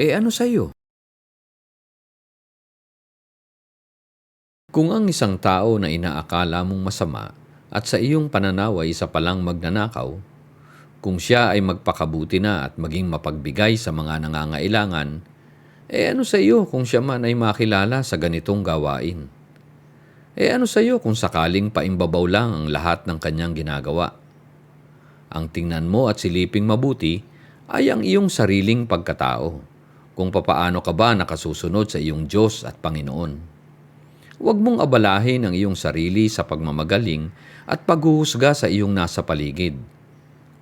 Eh ano sa iyo? Kung ang isang tao na inaakala mong masama at sa iyong pananaw ay isa palang magnanakaw, kung siya ay magpakabuti na at maging mapagbigay sa mga nangangailangan, eh ano sa iyo kung siya man ay makilala sa ganitong gawain? Eh ano sa iyo kung sakaling paimbabaw lang ang lahat ng kanyang ginagawa? Ang tingnan mo at siliping mabuti ay ang iyong sariling pagkatao, kung papaano ka ba nakasusunod sa iyong Diyos at Panginoon. Huwag mong abalahin ang iyong sarili sa pagmamagaling at paghuhusga sa iyong nasa paligid.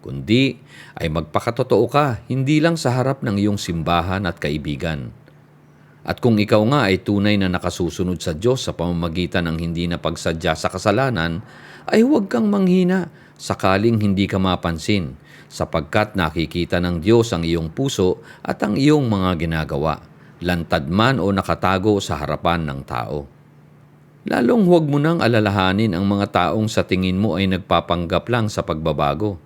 Kundi ay magpakatotoo ka hindi lang sa harap ng iyong simbahan at kaibigan. At kung ikaw nga ay tunay na nakasusunod sa Diyos sa pamamagitan ng hindi na pagsadya sa kasalanan, ay huwag kang manghina sakaling hindi ka mapansin sapagkat nakikita ng Diyos ang iyong puso at ang iyong mga ginagawa, lantad man o nakatago sa harapan ng tao. Lalong huwag mo nang alalahanin ang mga taong sa tingin mo ay nagpapanggap lang sa pagbabago.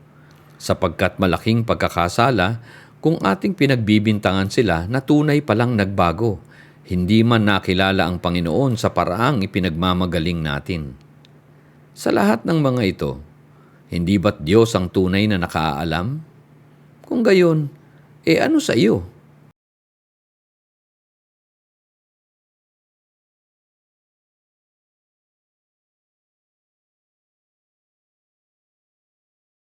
Sapagkat malaking pagkakasala kung ating pinagbibintangan sila na tunay palang nagbago, hindi man nakilala ang Panginoon sa paraang ipinagmamagaling natin. Sa lahat ng mga ito, hindi ba't Diyos ang tunay na nakaalam? Kung gayon, e ano sa iyo?